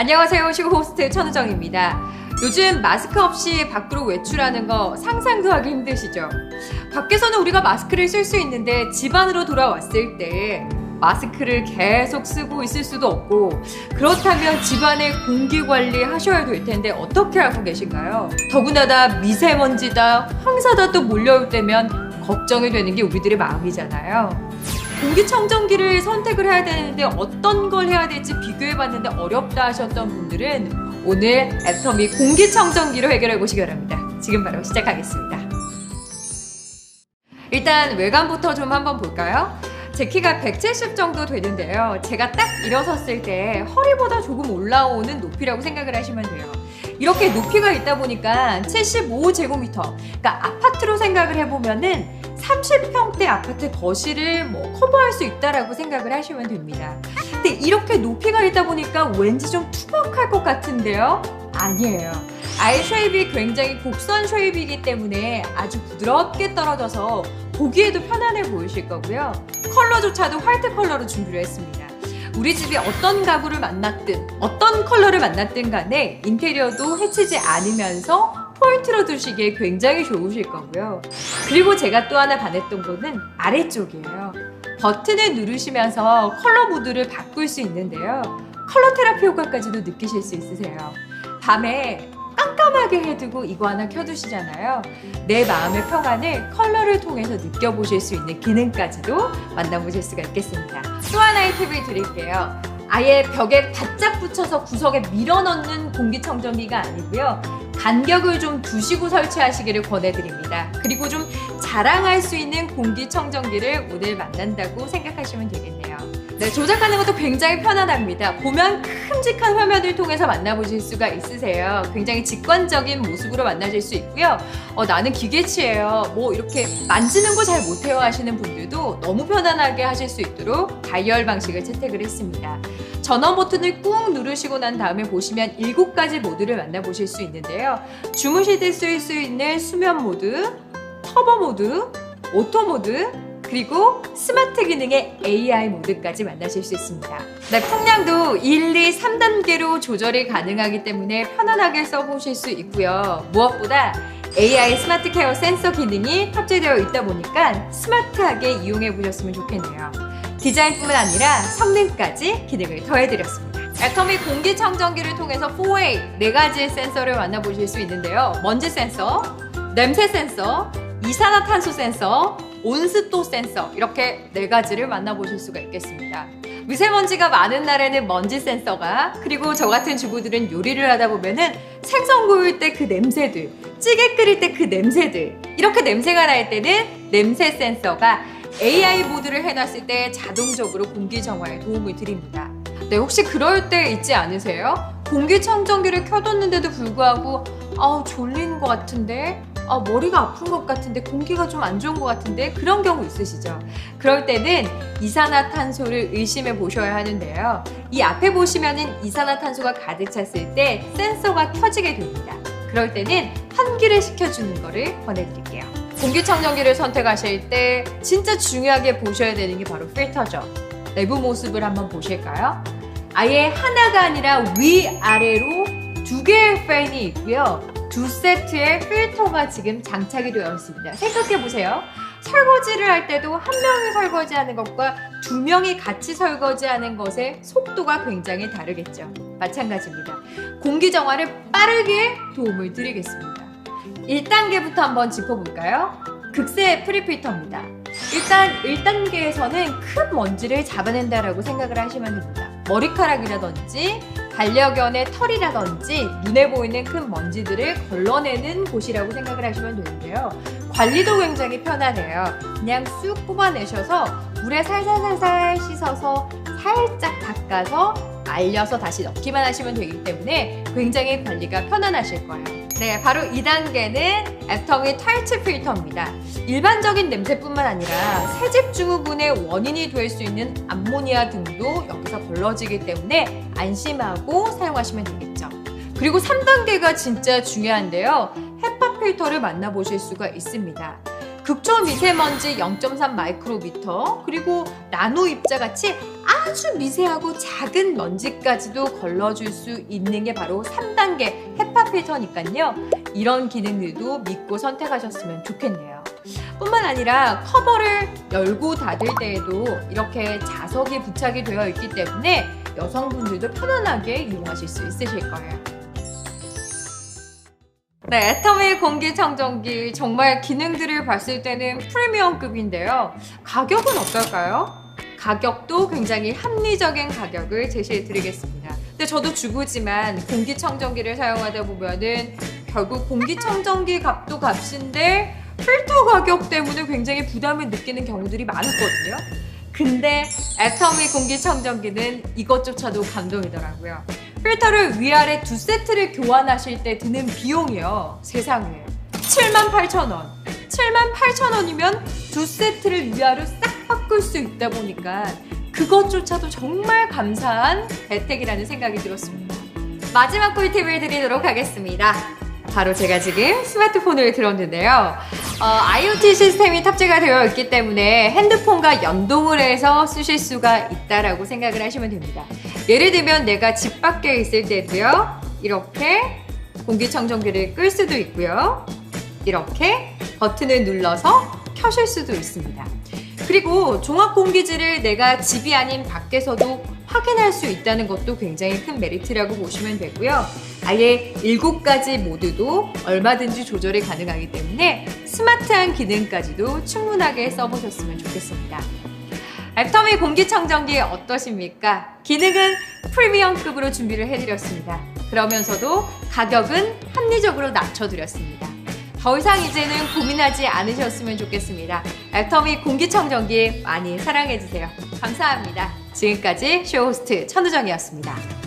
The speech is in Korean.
안녕하세요. 시고 호스트 천우정입니다. 요즘 마스크 없이 밖으로 외출하는 거 상상도 하기 힘드시죠? 밖에서는 우리가 마스크를 쓸 수 있는데 집 안으로 돌아왔을 때 마스크를 계속 쓰고 있을 수도 없고 그렇다면 집안의 공기 관리 하셔야 될 텐데 어떻게 하고 계신가요? 더군다나 미세먼지다, 황사다 또 몰려올 때면 걱정이 되는 게 우리들의 마음이잖아요. 공기청정기를 선택을 해야 되는데 어떤 걸 해야 될지 비교해 봤는데 어렵다 하셨던 분들은 오늘 애터미 공기청정기로 해결해 보시기 바랍니다. 지금 바로 시작하겠습니다. 일단 외관부터 좀 한번 볼까요? 제 키가 170 정도 되는데요. 제가 딱 일어섰을 때 허리보다 조금 올라오는 높이라고 생각을 하시면 돼요. 이렇게 높이가 있다 보니까 75제곱미터, 그러니까 아파트로 생각을 해보면은 30평대 아파트 거실을 뭐 커버할 수 있다라고 생각을 하시면 됩니다. 근데 이렇게 높이가 있다 보니까 왠지 좀 투박할 것 같은데요? 아니에요. 아이 쉐입이 굉장히 곡선 쉐입이기 때문에 아주 부드럽게 떨어져서 보기에도 편안해 보이실 거고요. 컬러조차도 화이트 컬러로 준비를 했습니다. 우리 집이 어떤 가구를 만났든 어떤 컬러를 만났든 간에 인테리어도 해치지 않으면서 포인트로 두시기에 굉장히 좋으실 거고요. 그리고 제가 또 하나 반했던 거는 아래쪽이에요. 버튼을 누르시면서 컬러 모드를 바꿀 수 있는데요. 컬러 테라피 효과까지도 느끼실 수 있으세요. 밤에 깜깜하게 해두고 이거 하나 켜두시잖아요. 내 마음의 평안을 컬러를 통해서 느껴보실 수 있는 기능까지도 만나보실 수가 있겠습니다. 또 하나의 팁을 드릴게요. 아예 벽에 바짝 붙여서 구석에 밀어넣는 공기청정기가 아니고요. 간격을 좀 두시고 설치하시기를 권해드립니다. 그리고 좀 자랑할 수 있는 공기청정기를 오늘 만난다고 생각하시면 되겠네요. 네, 조작하는 것도 굉장히 편안합니다. 보면 큼직한 화면을 통해서 만나보실 수가 있으세요. 굉장히 직관적인 모습으로 만나실 수 있고요. 어, 나는 기계치예요. 뭐 이렇게 만지는 거 잘 못해요 하시는 분들도 너무 편안하게 하실 수 있도록 다이얼 방식을 채택을 했습니다. 전원 버튼을 꾹 누르시고 난 다음에 보시면 7가지 모드를 만나보실 수 있는데요. 주무실 때쓸수 있는 수면 모드, 터보 모드, 오토 모드, 그리고 스마트 기능의 AI 모드까지 만나실 수 있습니다. 네, 풍량도 1, 2, 3단계로 조절이 가능하기 때문에 편안하게 써보실 수 있고요. 무엇보다 AI 스마트 케어 센서 기능이 탑재되어 있다 보니까 스마트하게 이용해 보셨으면 좋겠네요. 디자인뿐만 아니라 성능까지 기능을 더해드렸습니다. 애터미 공기청정기를 통해서 4A 네 가지의 센서를 만나보실 수 있는데요. 먼지 센서, 냄새 센서, 이산화탄소 센서, 온습도 센서 이렇게 네 가지를 만나보실 수가 있겠습니다. 미세먼지가 많은 날에는 먼지 센서가 그리고 저 같은 주부들은 요리를 하다 보면은 생선 구울 때 그 냄새들 찌개 끓일 때 그 냄새들 이렇게 냄새가 날 때는 냄새 센서가 AI 모드를 해놨을 때 자동적으로 공기 정화에 도움을 드립니다. 네, 혹시 그럴 때 있지 않으세요? 공기청정기를 켜뒀는데도 불구하고 아 졸리는 것 같은데 아, 머리가 아픈 것 같은데 공기가 좀 안 좋은 것 같은데 그런 경우 있으시죠? 그럴 때는 이산화탄소를 의심해 보셔야 하는데요. 이 앞에 보시면은 이산화탄소가 가득 찼을 때 센서가 켜지게 됩니다. 그럴 때는 환기를 시켜주는 거를 권해드릴게요. 공기청정기를 선택하실 때 진짜 중요하게 보셔야 되는 게 바로 필터죠. 내부 모습을 한번 보실까요? 아예 하나가 아니라 위아래로 두 개의 팬이 있고요. 두 세트의 필터가 지금 장착이 되어 있습니다. 생각해 보세요. 설거지를 할 때도 한 명이 설거지하는 것과 두 명이 같이 설거지하는 것의 속도가 굉장히 다르겠죠. 마찬가지입니다. 공기 정화를 빠르게 도움을 드리겠습니다. 1단계부터 한번 짚어볼까요? 극세 프리필터입니다. 일단 1단계에서는 큰 먼지를 잡아낸다라고 생각을 하시면 됩니다. 머리카락이라든지 반려견의 털이라든지 눈에 보이는 큰 먼지들을 걸러내는 곳이라고 생각을 하시면 되는데요. 관리도 굉장히 편하네요. 그냥 쑥 뽑아내셔서 물에 살살살살 씻어서 살짝 닦아서 말려서 다시 넣기만 하시면 되기 때문에 굉장히 관리가 편안하실 거예요. 네, 바로 2단계는 애터미 탈취 필터입니다. 일반적인 냄새뿐만 아니라 새집 증후군의 원인이 될 수 있는 암모니아 등도 여기서 걸러지기 때문에 안심하고 사용하시면 되겠죠. 그리고 3단계가 진짜 중요한데요. 헤파 필터를 만나보실 수가 있습니다. 극초 미세먼지 0.3 마이크로미터 그리고 나노 입자 같이 아주 미세하고 작은 먼지까지도 걸러줄 수 있는 게 바로 3단계 헤파 필터니까요. 이런 기능들도 믿고 선택하셨으면 좋겠네요. 뿐만 아니라 커버를 열고 닫을 때에도 이렇게 자석이 부착이 되어 있기 때문에 여성분들도 편안하게 이용하실 수 있으실 거예요. 네, 애터미 공기청정기 정말 기능들을 봤을 때는 프리미엄급인데요. 가격은 어떨까요? 가격도 굉장히 합리적인 가격을 제시해 드리겠습니다. 근데 저도 주부지만 공기청정기를 사용하다 보면은 결국 공기청정기 값도 값인데 필터 가격 때문에 굉장히 부담을 느끼는 경우들이 많았거든요. 근데 애터미 공기청정기는 이것조차도 감동이더라고요. 필터를 위아래 두 세트를 교환하실 때 드는 비용이요. 세상에. 78,000원. 78,000원이면 두 세트를 위아래 싹 바꿀 수 있다 보니까 그것조차도 정말 감사한 혜택이라는 생각이 들었습니다. 마지막 꿀팁을 드리도록 하겠습니다. 바로 제가 지금 스마트폰을 들었는데요. 어, IoT 시스템이 탑재가 되어 있기 때문에 핸드폰과 연동을 해서 쓰실 수가 있다라고 생각을 하시면 됩니다. 예를 들면 내가 집 밖에 있을 때도요. 이렇게 공기청정기를 끌 수도 있고요. 이렇게 버튼을 눌러서 켜실 수도 있습니다. 그리고 종합공기질을 내가 집이 아닌 밖에서도 확인할 수 있다는 것도 굉장히 큰 메리트라고 보시면 되고요. 아예 7가지 모드도 얼마든지 조절이 가능하기 때문에 스마트한 기능까지도 충분하게 써보셨으면 좋겠습니다. 애터미 공기청정기 어떠십니까? 기능은 프리미엄급으로 준비를 해드렸습니다. 그러면서도 가격은 합리적으로 낮춰드렸습니다. 더 이상 이제는 고민하지 않으셨으면 좋겠습니다. 애터미 공기청정기 많이 사랑해주세요. 감사합니다. 지금까지 쇼호스트 천우정이었습니다.